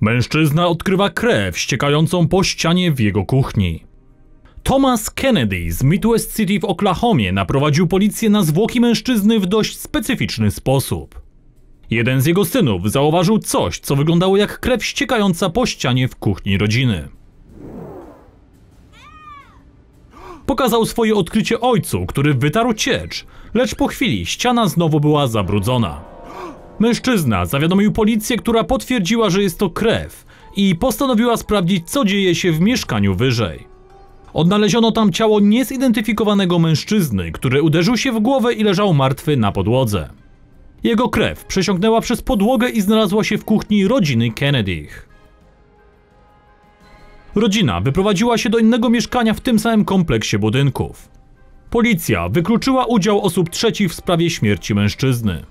Mężczyzna odkrywa krew ściekającą po ścianie w jego kuchni. Thomas Kennedy z Midwest City w Oklahomie naprowadził policję na zwłoki mężczyzny w dość specyficzny sposób. Jeden z jego synów zauważył coś, co wyglądało jak krew ściekająca po ścianie w kuchni rodziny. Pokazał swoje odkrycie ojcu, który wytarł ciecz, lecz po chwili ściana znowu była zabrudzona. Mężczyzna zawiadomił policję, która potwierdziła, że jest to krew i postanowiła sprawdzić, co dzieje się w mieszkaniu wyżej. Odnaleziono tam ciało niezidentyfikowanego mężczyzny, który uderzył się w głowę i leżał martwy na podłodze. Jego krew przesiąknęła przez podłogę i znalazła się w kuchni rodziny Kennedych. Rodzina wyprowadziła się do innego mieszkania w tym samym kompleksie budynków. Policja wykluczyła udział osób trzecich w sprawie śmierci mężczyzny.